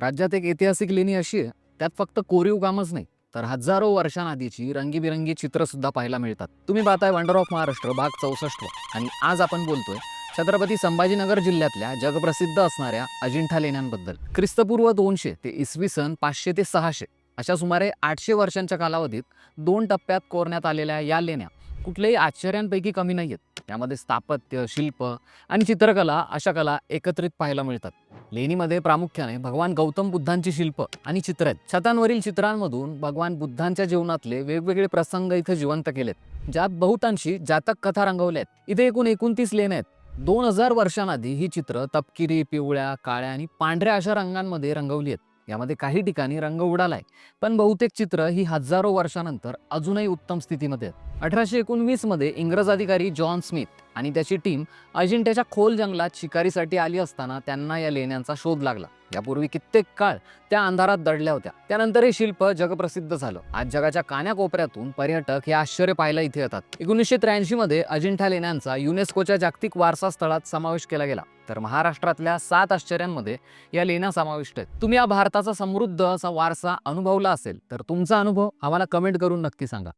राज्यात एक ऐतिहासिक लेणी अशी आहे त्यात फक्त कोरीव कामच नाही तर हजारो वर्षांआधीची रंगीबिरंगी चित्र सुद्धा पाहायला मिळतात. तुम्ही पाहताय वंडर ऑफ महाराष्ट्र भाग चौसष्ट आणि आज आपण बोलतोय छत्रपती संभाजीनगर जिल्ह्यातल्या जगप्रसिद्ध असणाऱ्या अजिंठा लेण्यांबद्दल. ख्रिस्तपूर्व दोनशे ते इसवी सन पाचशे ते सहाशे अशा सुमारे आठशे वर्षांच्या कालावधीत दोन टप्प्यात कोरण्यात आलेल्या या लेण्या कुठल्याही आश्चर्यांपैकी कमी नाही आहेत त्यामध्ये स्थापत्य शिल्प आणि चित्रकला अशा कला एकत्रित पाहायला मिळतात. लेणीमध्ये प्रामुख्याने भगवान गौतम बुद्धांची शिल्प आणि चित्र आहेत. छतांवरील चित्रांमधून भगवान बुद्धांच्या जीवनातले वेगवेगळे प्रसंग इथे जिवंत केलेत. ज्यात बहुतांशी जातक कथा रंगवल्या आहेत. इथे एकूण एकोणतीस लेण्या आहेत. दोन हजार वर्षांआधी ही चित्र तपकिरी पिवळ्या काळ्या आणि पांढऱ्या अशा रंगांमध्ये रंगवली आहेत. यामध्ये काही ठिकाणी रंग उडालाय पण बहुतेक चित्र ही हजारो वर्षानंतर अजूनही उत्तम स्थितीमध्ये आहेत. अठराशे एकोणवीसमध्ये इंग्रज अधिकारी जॉन स्मिथ आणि त्याची टीम अजिंठ्याच्या खोल जंगलात शिकारीसाठी आली असताना त्यांना या लेण्यांचा शोध लागला. यापूर्वी कित्येक काळ त्या अंधारात दडल्या होत्या. त्यानंतर हे शिल्प जगप्रसिद्ध झालं. आज जगाच्या कान्याकोपऱ्यातून पर्यटक हे आश्चर्य पाहायला इथे येतात. एकोणीसशे त्र्याऐंशी मध्ये अजिंठा लेण्यांचा युनेस्कोच्या जागतिक वारसा स्थळात समावेश केला गेला. तर महाराष्ट्रातल्या सात आश्चर्यांमध्ये या लेण्या समाविष्ट आहेत. तुम्ही या भारताचा समृद्ध असा वारसा अनुभवला असेल तर तुमचा अनुभव आम्हाला कमेंट करून नक्की सांगा.